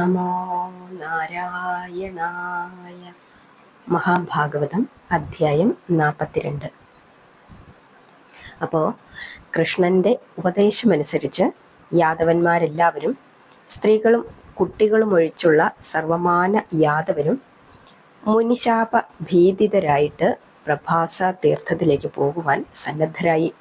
നമോ നാരായണായ മഹാഭാഗവതം അധ്യായം നാൽപ്പത്തിരണ്ട് അപ്പോൾ കൃഷ്ണന്റെ ഉപദേശമനുസരിച്ച് യാദവന്മാരെല്ലാവരും സ്ത്രീകളും കുട്ടികളും ഒഴിച്ചുള്ള സർവമാന യാദവരും മുനിശാപ ഭീതിതരായിട്ട് പ്രഭാസ തീർത്ഥത്തിലേക്ക് പോകുവാൻ സന്നദ്ധരായി.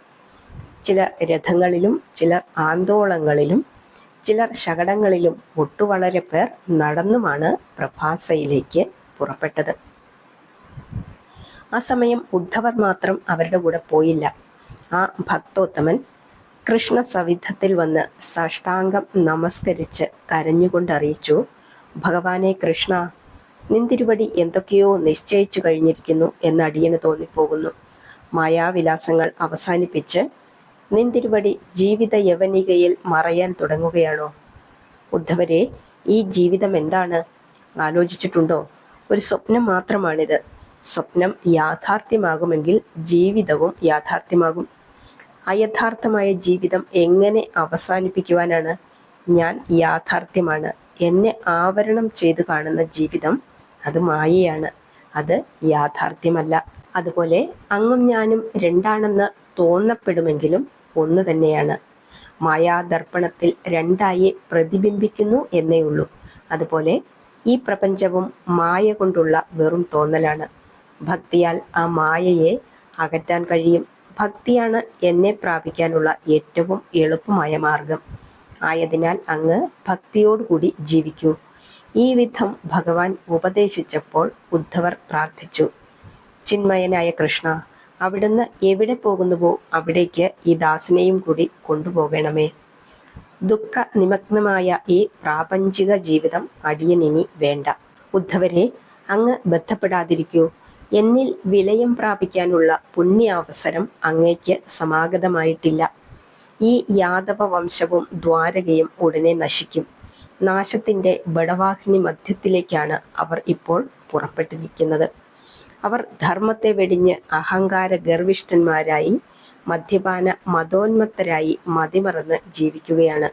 ചില രഥങ്ങളിലും ചില ആന്തോളങ്ങളിലും ചിലർ ശകടങ്ങളിലും ഒട്ടുവളരെ പേർ നടന്നുമാണ് പ്രഭാസയിലേക്ക് പുറപ്പെട്ടത്. ആ സമയം ഉദ്ധവർ മാത്രം അവരുടെ കൂടെ പോയില്ല. ആ ഭക്തോത്തമൻ കൃഷ്ണ സവിധത്തിൽ വന്ന് സാഷ്ടാംഗം നമസ്കരിച്ച് കരഞ്ഞുകൊണ്ട് അറിയിച്ചു ഭഗവാനെ കൃഷ്ണ നിന്തിരുവടി എന്തൊക്കെയോ നിശ്ചയിച്ചു കഴിഞ്ഞിരിക്കുന്നു എന്ന് അടിയന് തോന്നിപ്പോകുന്നു. മായാവിലാസങ്ങൾ അവസാനിപ്പിച്ച് നിന്തിരുവടി ജീവിത യവനികയിൽ മറയാൻ തുടങ്ങുകയാണോ? ഉദ്ധവരെ ഈ ജീവിതം എന്താണ്? ആലോചിച്ചിട്ടുണ്ടോ? ഒരു സ്വപ്നം മാത്രമാണിത്. സ്വപ്നം യാഥാർത്ഥ്യമാകുമെങ്കിൽ ജീവിതവും യാഥാർത്ഥ്യമാകും. അയഥാർത്ഥമായ ജീവിതം എങ്ങനെ അവസാനിപ്പിക്കുവാനാണ്? ഞാൻ യാഥാർത്ഥ്യമാണ്. എന്നെ ആവരണം ചെയ്തു കാണുന്ന ജീവിതം അത് മായയാണ്. അത് യാഥാർത്ഥ്യമല്ല. അതുപോലെ അങ്ങും ഞാനും രണ്ടാണെന്ന് തോന്നപ്പെടുമെങ്കിലും ഒന്ന് തന്നെയാണ്. മായാദർപ്പണത്തിൽ രണ്ടായി പ്രതിബിംബിക്കുന്നു എന്നേ ഉള്ളൂ. അതുപോലെ ഈ പ്രപഞ്ചവും മായ കൊണ്ടുള്ള വെറും തോന്നലാണ്. ഭക്തിയാൽ ആ മായയെ അകറ്റാൻ കഴിയും. ഭക്തിയാണ് എന്നെ പ്രാപിക്കാനുള്ള ഏറ്റവും എളുപ്പമായ മാർഗം. ആയതിനാൽ അങ്ങ് ഭക്തിയോടുകൂടി ജീവിക്കൂ. ഈ വിധം ഭഗവാൻ ഉപദേശിച്ചപ്പോൾ ഉദ്ധവർ പ്രാർത്ഥിച്ചു. ചിന്മയനായ കൃഷ്ണ അവിടുന്ന് എവിടെ പോകുന്നുവോ അവിടേക്ക് ഈ ദാസിനെയും കൂടി കൊണ്ടുപോകണമേ. ദുഃഖ നിമഗ്നമായ ഈ പ്രാപഞ്ചിക ജീവിതം അടിയനിനി വേണ്ട. ഉദ്ധവരെ അങ്ങ് ബന്ധപ്പെടാതിരിക്കൂ എന്നിൽ വിലയം പ്രാപിക്കാനുള്ള പുണ്യാവസരം അങ്ങേക്ക് സമാഗതമായിട്ടില്ല. ഈ യാദവ വംശവും ദ്വാരകയും ഉടനെ നശിക്കും. നാശത്തിന്റെ ബടവാഹിനി മധ്യത്തിലേക്കാണ് അവർ ഇപ്പോൾ പുറപ്പെട്ടിരിക്കുന്നത്. അവർ ധർമ്മത്തെ വെടിഞ്ഞ് അഹങ്കാര ഗർവിഷ്ഠന്മാരായി മദ്യപാന മതോന്മത്തരായി മതിമറന്ന് ജീവിക്കുകയാണ്.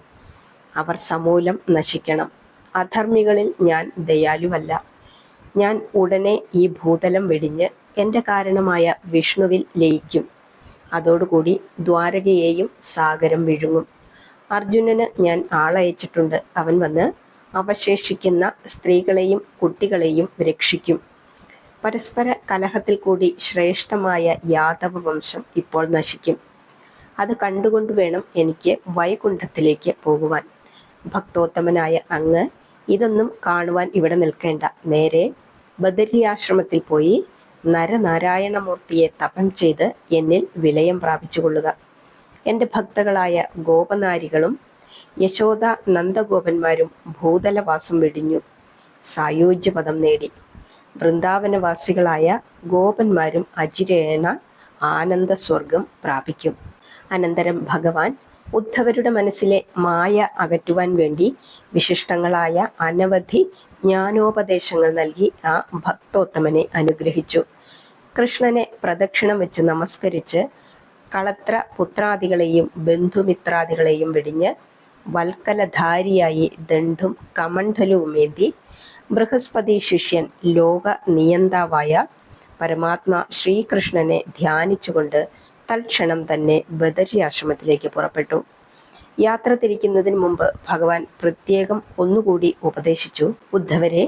അവർ സമൂലം നശിക്കണം. അധർമ്മികളിൽ ഞാൻ ദയാലുവല്ല. ഞാൻ ഉടനെ ഈ ഭൂതലം വെടിഞ്ഞ് എന്റെ കാരണമായ വിഷ്ണുവിൽ ലയിക്കും. അതോടുകൂടി ദ്വാരകയെയും സാഗരം വിഴുങ്ങും. അർജുനന് ഞാൻ ആളയച്ചിട്ടുണ്ട്. അവൻ വന്ന് അവശേഷിക്കുന്ന സ്ത്രീകളെയും കുട്ടികളെയും രക്ഷിക്കും. പരസ്പര കലഹത്തിൽ കൂടി ശ്രേഷ്ഠമായ യാദവ വംശം ഇപ്പോൾ നശിക്കും. അത് കണ്ടുകൊണ്ട് വേണം എനിക്ക് വൈകുണ്ഠത്തിലേക്ക് പോകുവാൻ. ഭക്തോത്തമനായ അങ്ങ് ഇതൊന്നും കാണുവാൻ ഇവിടെ നിൽക്കേണ്ട. നേരെ ബദരിയാശ്രമത്തിൽ പോയി നരനാരായണമൂർത്തിയെ തപം ചെയ്ത് എന്നിൽ വിലയം പ്രാപിച്ചുകൊള്ളുക. എന്റെ ഭക്തകളായ ഗോപനാരികളും യശോദ നന്ദഗോപന്മാരും ഭൂതലവാസം വെടിഞ്ഞു. സായോജ്യപദം നേടി. വൃന്ദാവനവാസികളായ ഗോപന്മാരും അജിരേണ ആനന്ദ സ്വർഗം പ്രാപിക്കും. അനന്തരം ഭഗവാൻ ഉദ്ധവരുടെ മനസ്സിലെ മായ അകറ്റുവാൻ വേണ്ടി വിശിഷ്ടങ്ങളായ അനവധി ജ്ഞാനോപദേശങ്ങൾ നൽകി ആ ഭക്തോത്തമനെ അനുഗ്രഹിച്ചു. കൃഷ്ണനെ പ്രദക്ഷിണം വെച്ച് നമസ്കരിച്ച് കളത്ര പുത്രാദികളെയും ബന്ധുമിത്രാദികളെയും വെടിഞ്ഞ് വൽക്കലധാരിയായി ദണ്ഡും കമണ്ഡലവുമേന്തി ബൃഹസ്പതി ശിഷ്യൻ ലോക നിയന്താവായ പരമാത്മ ശ്രീകൃഷ്ണനെ ധ്യാനിച്ചുകൊണ്ട് തൽക്ഷണം തന്നെ ബദരി പുറപ്പെട്ടു. യാത്ര തിരിക്കുന്നതിന് മുമ്പ് ഭഗവാൻ പ്രത്യേകം ഒന്നുകൂടി ഉപദേശിച്ചു. ഉദ്ധവരെ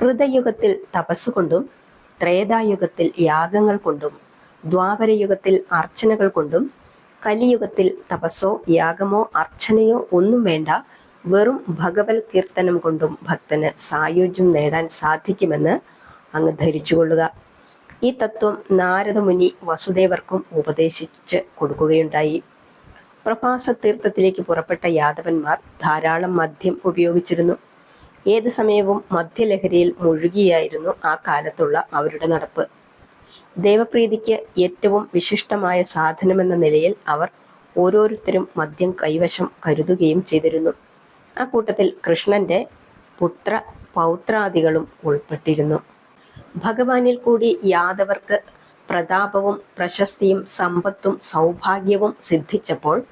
കൃതയുഗത്തിൽ തപസ്സുകൊണ്ടും ത്രേതായുഗത്തിൽ യാഗങ്ങൾ കൊണ്ടും ദ്വാപരയുഗത്തിൽ അർച്ചനകൾ കൊണ്ടും കലിയുഗത്തിൽ തപസ്സോ യാഗമോ അർച്ചനയോ ഒന്നും വേണ്ട വെറും ഭഗവത് കീർത്തനം കൊണ്ടും ഭക്തന് സായുജ്യം നേടാൻ സാധിക്കുമെന്ന് അങ്ങ് ധരിച്ചുകൊള്ളുക. ഈ തത്വം നാരദമുനി വസുദേവർക്കും ഉപദേശിച്ച് കൊടുക്കുകയുണ്ടായി. പ്രഭാസ തീർത്ഥത്തിലേക്ക് പുറപ്പെട്ട യാദവന്മാർ ധാരാളം മദ്യം ഉപയോഗിച്ചിരുന്നു. ഏത് സമയവും മദ്യലഹരിയിൽ മുഴുകിയായിരുന്നു ആ കാലത്തുള്ള അവരുടെ നടപ്പ്. ദേവപ്രീതിക്ക് ഏറ്റവും വിശിഷ്ടമായ സാധനമെന്ന നിലയിൽ അവർ ഓരോരുത്തരും മദ്യം കൈവശം കരുതുകയും ചെയ്തിരുന്നു. ആ കൂട്ടത്തിൽ കൃഷ്ണന്റെ പുത്ര പൗത്രാദികളും ഉൾപ്പെട്ടിരുന്നു. ഭഗവാനിൽ കൂടി യാദവർക്ക് പ്രതാപവും പ്രശസ്തിയും സമ്പത്തും സൗഭാഗ്യവും സിദ്ധിച്ചപ്പോൾ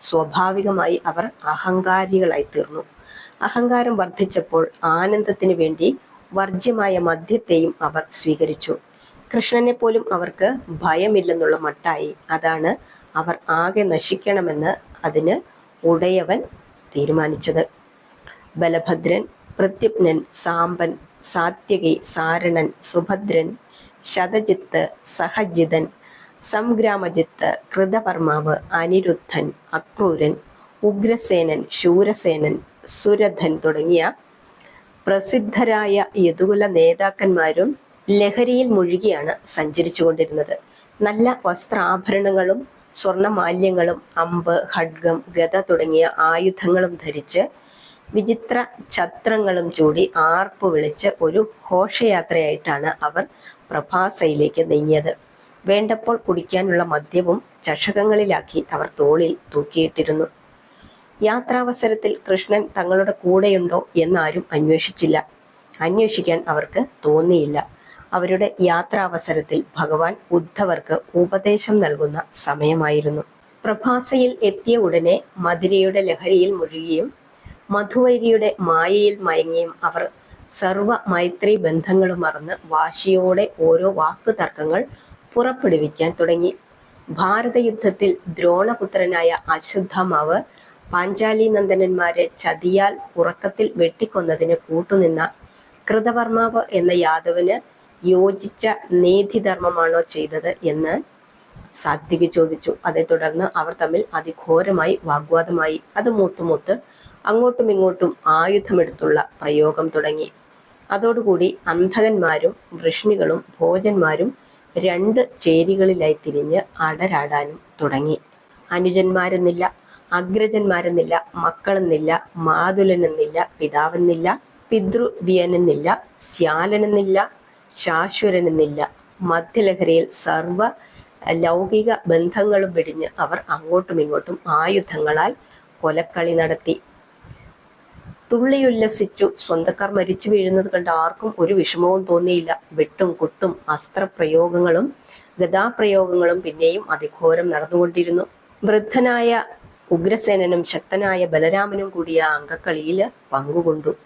സ്വാഭാവികമായി അവർ അഹങ്കാരികളായി തീർന്നു. അഹങ്കാരം വർദ്ധിച്ചപ്പോൾ ആനന്ദത്തിനു വേണ്ടി വർജ്യമായ മദ്യത്തെയും അവർ സ്വീകരിച്ചു. കൃഷ്ണനെ പോലും അവർക്ക് ഭയമില്ലെന്നുള്ള മട്ടായി. അതാണ് അവർ ആകെ നശിക്കണമെന്ന് അതിന് ഉടയവൻ തീരുമാനിച്ചത്. ബലഭദ്രൻ പ്രത്യുപ്നൻ സാമ്പൻ സാത്യകി സാരണൻ സുഭദ്രൻ ശതജിത്ത് സഹജിതൻ സംഗ്രാമജിത്ത് കൃതപർമാവ് അനിരുദ്ധൻ അക്രൂരൻ ഉഗ്രസേനൻ ശൂരസേനൻ സുരഥൻ തുടങ്ങിയ പ്രസിദ്ധരായ യദുകുല നേതാക്കന്മാരും ലഹരിയിൽ മുഴുകിയാണ് സഞ്ചരിച്ചുകൊണ്ടിരുന്നത്. നല്ല വസ്ത്രാഭരണങ്ങളും സ്വർണമാല്യങ്ങളും അമ്പ് ഖഡ്ഗം ഗത തുടങ്ങിയ ആയുധങ്ങളും ധരിച്ച് വിചിത്ര ഛത്രങ്ങളും ചൂടി ആർപ്പ് വിളിച്ച് ഒരു ഘോഷയാത്രയായിട്ടാണ് അവർ പ്രഭാസയിലേക്ക് നീങ്ങിയത്. വേണ്ടപ്പോൾ കുടിക്കാനുള്ള മദ്യവും ചഷകങ്ങളിലാക്കി അവർ തോളിൽ തൂക്കിയിട്ടിരുന്നു. യാത്രാവസരത്തിൽ കൃഷ്ണൻ തങ്ങളുടെ കൂടെയുണ്ടോ എന്നാരും അന്വേഷിച്ചില്ല. അന്വേഷിക്കാൻ അവർക്ക് തോന്നിയില്ല. അവരുടെ യാത്രാവസരത്തിൽ ഭഗവാൻ ഉദ്ധവർക്ക് ഉപദേശം നൽകുന്ന സമയമായിരുന്നു. പ്രഭാസയിൽ എത്തിയ ഉടനെ മധുരയുടെ ലഹരിയിൽ മുഴുകിയും മധുവൈരിയുടെ മായയിൽ മയങ്ങിയും അവർ സർവ മൈത്രി ബന്ധങ്ങളും മറന്ന് വാശിയോടെ ഓരോ വാക്ക് തർക്കങ്ങൾ പുറപ്പെടുവിക്കാൻ തുടങ്ങി. ഭാരതയുദ്ധത്തിൽ ദ്രോണപുത്രനായ അശ്വത്ഥമാവ് പാഞ്ചാലി നന്ദനന്മാരെ ചതിയാൽ ഉറക്കത്തിൽ വെട്ടിക്കൊന്നതിന് കൂട്ടുനിന്ന കൃതവർമാവ് എന്ന യാദവന് യോജിച്ച നീതിധർമ്മമാണോ ചെയ്തത് എന്ന് സാത്വികി ചോദിച്ചു. അതേ തുടർന്ന് അവർ തമ്മിൽ അതിഘോരമായി വാഗ്വാദമായി. അത് മൂത്തുമൂത്ത് അങ്ങോട്ടും ഇങ്ങോട്ടും ആയുധമെടുത്തുള്ള പ്രയോഗം തുടങ്ങി. അതോടുകൂടി അന്ധകന്മാരും വൃഷ്ണികളും ഭോജന്മാരും രണ്ട് ചേരികളിലായി തിരിഞ്ഞ് അടരാടാനും തുടങ്ങി. അനുജന്മാരെന്നില്ല അഗ്രജന്മാരെന്നില്ല മക്കളെന്നില്ല മാതുലനെന്നില്ല പിതാവെന്നില്ല പിതൃവ്യനെന്നില്ല ശ്യാലനെന്നില്ല ശാശ്വരനെന്നില്ല മധ്യലഹരിയിൽ സർവ ലൗകിക ബന്ധങ്ങളും വെടിഞ്ഞ് അവർ അങ്ങോട്ടും ഇങ്ങോട്ടും ആയുധങ്ങളാൽ കൊലക്കളി നടത്തി. തുള്ളിയുല്ലസിച്ചു. സ്വന്തക്കാർ മരിച്ചു വീഴുന്നത് കണ്ട് ആർക്കും ഒരു വിഷമവും തോന്നിയില്ല. വെട്ടും കുത്തും അസ്ത്രപ്രയോഗങ്ങളും ഗതാപ്രയോഗങ്ങളും പിന്നെയും അതിഘോരം നടന്നുകൊണ്ടിരുന്നു. വൃദ്ധനായ ഉഗ്രസേനനും ശക്തനായ ബലരാമനും കൂടിയ അംഗക്കളിയിൽ പങ്കുകൊണ്ടു.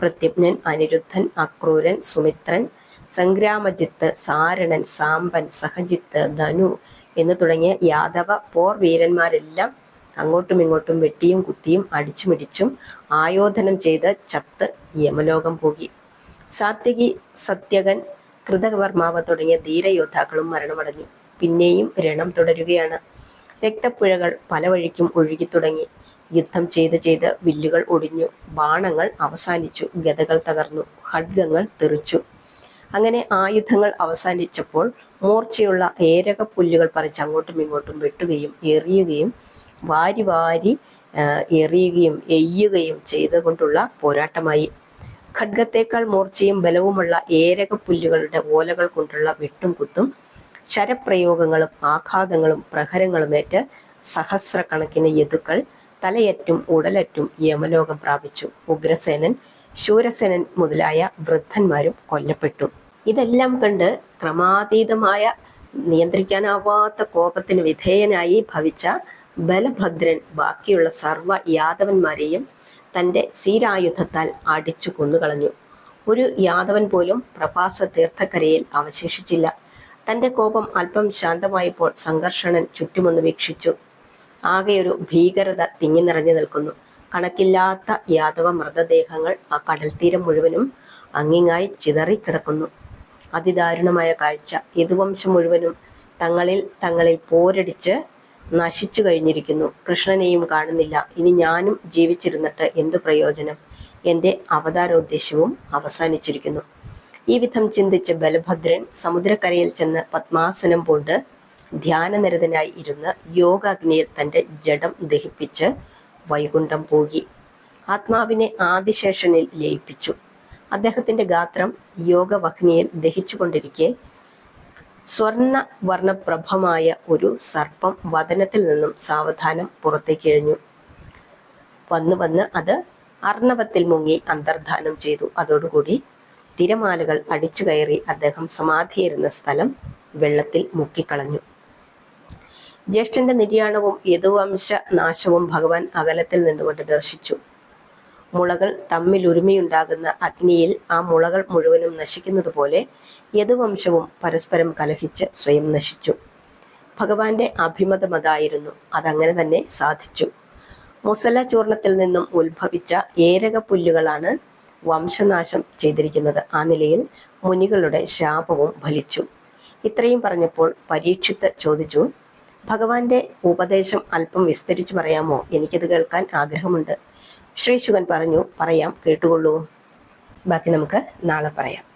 പ്രത്യജ്ഞൻ അനിരുദ്ധൻ അക്രൂരൻ സുമിത്രൻ സംഗ്രാമജിത്ത് സാരണൻ സാമ്പൻ സഹജിത്ത് ധനു എന്ന് തുടങ്ങിയ യാദവ പോർ വീരന്മാരെല്ലാം അങ്ങോട്ടും ഇങ്ങോട്ടും വെട്ടിയും കുത്തിയും അടിച്ചുമിടിച്ചും ആയോധനം ചെയ്ത് ചത്ത് യമലോകം പോകി. സാത്യകി സത്യകൻ കൃതകവർമാവ് തുടങ്ങിയ ധീരയോദ്ധാക്കളും മരണമടഞ്ഞു. പിന്നെയും രണം തുടരുകയാണ്. രക്തപ്പുഴകൾ പല വഴിക്കും ഒഴുകി തുടങ്ങി. യുദ്ധം ചെയ്ത് ചെയ്ത് വില്ലുകൾ ഒടിഞ്ഞു. ബാണങ്ങൾ അവസാനിച്ചു. ഗതകൾ തകർന്നു. ഖഡ്ഗങ്ങൾ തെറിച്ചു. അങ്ങനെ ആയുധങ്ങൾ അവസാനിച്ചപ്പോൾ മൂർച്ചയുള്ള ഏരക പുല്ലുകൾ പറിച്ച് അങ്ങോട്ടും ഇങ്ങോട്ടും വെട്ടുകയും എറിയുകയും വാരി വാരി എറിയുകയും എയ്യുകയും ചെയ്തുകൊണ്ടുള്ള പോരാട്ടമായി. ഖഡ്ഗത്തേക്കാൾ മൂർച്ചയും ബലവുമുള്ള ഏരക പുല്ലുകളുടെ ഓലകൾ കൊണ്ടുള്ള വെട്ടും കുത്തും ശരപ്രയോഗങ്ങളും ആഘാതങ്ങളും പ്രഹരങ്ങളുമേറ്റ് സഹസ്രക്കണക്കിന് യതുക്കൾ തലയറ്റും ഉടലറ്റും യമലോകം പ്രാപിച്ചു. ഉഗ്രസേനൻ ശൂരസേനൻ മുതലായ വൃദ്ധന്മാരും കൊല്ലപ്പെട്ടു. ഇതെല്ലാം കണ്ട് ക്രമാതീതമായ നിയന്ത്രിക്കാനാവാത്ത കോപത്തിന് വിധേയനായി ഭവിച്ച ബലഭദ്രൻ ബാക്കിയുള്ള സർവ യാദവന്മാരെയും തന്റെ സീരായുധത്താൽ അടിച്ചു കൊന്നുകളഞ്ഞു. ഒരു യാദവൻ പോലും പ്രഭാസ തീർത്ഥക്കരയിൽ അവശേഷിച്ചില്ല. തന്റെ കോപം അല്പം ശാന്തമായപ്പോൾ സംഘർഷണൻ ചുറ്റുമൊന്ന് വീക്ഷിച്ചു. ആകെയൊരു ഭീകരത തിങ്ങി നിറഞ്ഞു നിൽക്കുന്നു. കണക്കില്ലാത്ത യാദവ മൃതദേഹങ്ങൾ ആ കടൽ തീരം മുഴുവനും അങ്ങിങ്ങായി ചിതറിക്കിടക്കുന്നു. അതിദാരുണമായ കാഴ്ച. യദുവംശം മുഴുവനും തങ്ങളിൽ തങ്ങളിൽ പോരടിച്ച് നശിച്ചു കഴിഞ്ഞിരിക്കുന്നു. കൃഷ്ണനെയും കാണുന്നില്ല. ഇനി ഞാനും ജീവിച്ചിരുന്നിട്ട് എന്തു പ്രയോജനം? എന്റെ അവതാരോദ്ദേശ്യവും അവസാനിച്ചിരിക്കുന്നു. ഈ വിധം ചിന്തിച്ച് ബലഭദ്രൻ സമുദ്രക്കരയിൽ ചെന്ന് പത്മാസനം പൂണ്ട് ധ്യാനനിരതനായി ഇരുന്ന് യോഗാഗ്നിയിൽ തന്റെ ജഡം ദഹിപ്പിച്ച് വൈകുണ്ഠം പോകി. ആത്മാവിനെ ആദിശേഷനിൽ ലയിപ്പിച്ചു. അദ്ദേഹത്തിന്റെ ഗാത്രം യോഗവഹ്നിയിൽ ദഹിച്ചുകൊണ്ടിരിക്കെ. സ്വർണ വർണപ്രഭമായ ഒരു സർപ്പം വതനത്തിൽ നിന്നും സാവധാനം പുറത്തേക്ക് എഴിഞ്ഞു. വന്ന് വന്ന് അത് അർണവത്തിൽ മുങ്ങി അന്തർധാനം ചെയ്തു. അതോടുകൂടി തിരമാലകൾ അടിച്ചു കയറി അദ്ദേഹം സമാധിയിരുന്ന സ്ഥലം വെള്ളത്തിൽ മുക്കിക്കളഞ്ഞു. ജ്യേഷ്ഠന്റെ നിര്യാണവും യദുവംശ നാശവും ഭഗവാൻ അകലത്തിൽ നിന്നുകൊണ്ട് ദർശിച്ചു. മുളകൾ തമ്മിൽ ഒരുമയുണ്ടാകുന്ന അഗ്നിയിൽ ആ മുളകൾ മുഴുവനും നശിക്കുന്നത് പോലെ യദുവംശവും പരസ്പരം കലഹിച്ച് സ്വയം നശിച്ചു. ഭഗവാന്റെ അഭിമതം അതായിരുന്നു അതങ്ങനെ തന്നെ സാധിച്ചു. മുസല ചൂർണത്തിൽ നിന്നും ഉത്ഭവിച്ച ഏരക പുല്ലുകളാണ് വംശനാശം ചെയ്തിരിക്കുന്നത്. ആ നിലയിൽ മുനികളുടെ ശാപവും ഫലിച്ചു. ഇത്രയും പറഞ്ഞപ്പോൾ പരീക്ഷിത്ത് ചോദിച്ചു ഭഗവാന്റെ ഉപദേശം അല്പം വിസ്തരിച്ചു പറയാമോ? എനിക്കത് കേൾക്കാൻ ആഗ്രഹമുണ്ട്. ശ്രീ ശുഗൻ പറഞ്ഞു പറയാം കേട്ടുകൊള്ളൂ. ബാക്കി നമുക്ക് നാളെ പറയാം.